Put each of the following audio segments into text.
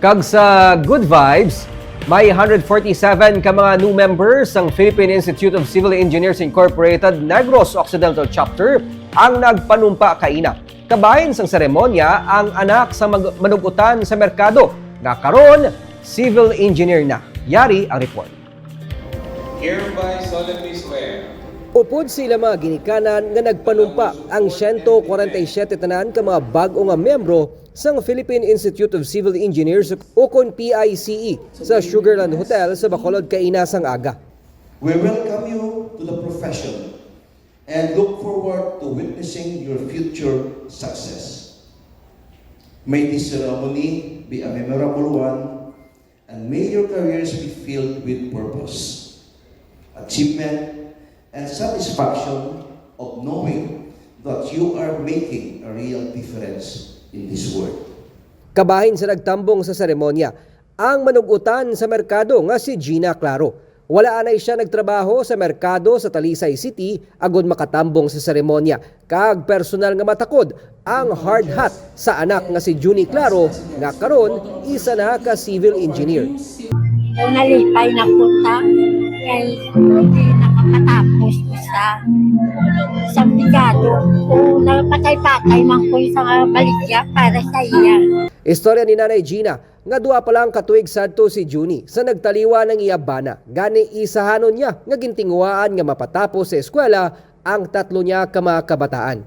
Kag sa Good Vibes, may 147 ka mga new members ng Philippine Institute of Civil Engineers Incorporated Negros Occidental Chapter ang nagpanumpa kaina. Kabahin sang seremonya ang anak sa manugutan sa merkado nga karon civil engineer na. Yari ang report. Hereby solemnly swear Upod sila mga ginikanan nga nagpanumpa ang 147 tanan ka mga bag-o nga membro sa Philippine Institute of Civil Engineers o kon PICE sa Sugarland Hotel sa Bacolod Kaina sang aga. We welcome you to the profession and look forward to witnessing your future success. May this ceremony be a memorable one and may your careers be filled with purpose, achievement, and satisfaction of knowing that you are making a real difference in this world. Kabahin sa nagtambong sa seremonya, ang manugutan sa merkado nga si Gina Claro. Wala anay siya nagtrabaho sa merkado sa Talisay City agod makatambong sa seremonya. Kag personal nga matakod ang hard hat sa anak nga si Juni Claro nga karon isa na ka civil engineer. Nalipay na punta, ay hindi nakapatapos sa sa brigado. Kung napatay-patay man ko sa baligya para sa iya. Istorya ni Nanay Gina nga duwa pa lang katuig sadto si Juni sa nagtaliwa ng iyabana. Gani isahanon niya nga gintinguaan nga mapatapos sa eskwela ang tatlo niya ka mga kabataan.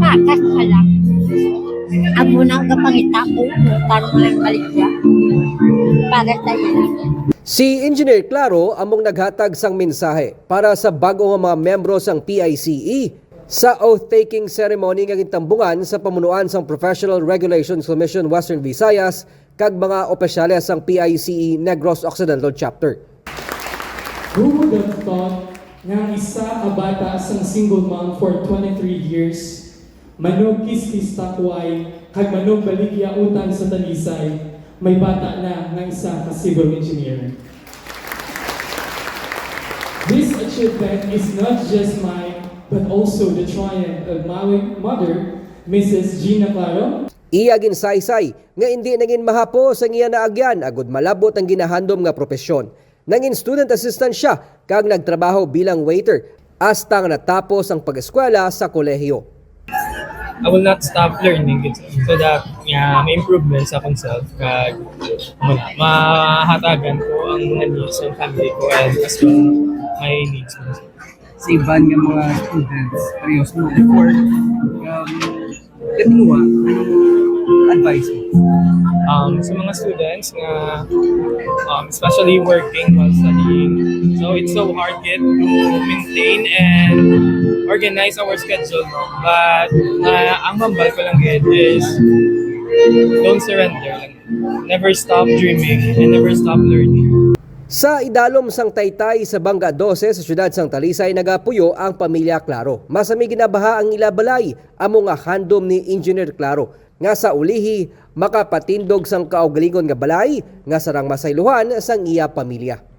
Pakas pa lang. Ang munang kapangita ko, utang mo lang baligya para sa iya. Si Engineer Claro among naghatag sang mensahe para sa bago nga mga membro sang PICE sa oath-taking ceremony nga gintambungan sa pamunuan sang Professional Regulations Commission Western Visayas kag mga opisyales sang PICE Negros Occidental Chapter. Who would have thought nga isa ka bata sang single mom for 23 years, manog kiskis takway, kag manog baligya utang sa talisay, may bata na nga isa ka civil engineer. This achievement is not just mine, but also the triumph of my mother, Mrs. Gina Claro, Iya ginsaysay nga hindi naging mahapo sa iya naagyan agud malabot ang ginahandom nga propesyon. Nangin student assistant siya kag nagtrabaho bilang waiter hasta nga natapos ang pag-eskwela sa kolehiyo. I will not stop learning. It so that yeah, may improvement sa akong self. Kag mo na, mahatagan ko ang mga needs ng family ko and as well my needs. Mo. sa iban nga mga students parehas mo before um, katinguha anong advice mo? Um, sa mga students nga um, especially working while studying so it's so hard yet to maintain and organize our schedule but uh, ang mambal ko lang yet is don't surrender lang. never stop dreaming and never stop learning Sa idalom sang Taytay sa Bangga 12 sa siyudad sang Talisay nagapuyo ang pamilya Claro. Masami ginabaha ang ilabalay amo nga handom ni Engineer Claro nga sa ulihi makapatindog sang kaugalingon nga balay nga sarang masaylohan sang iya pamilya.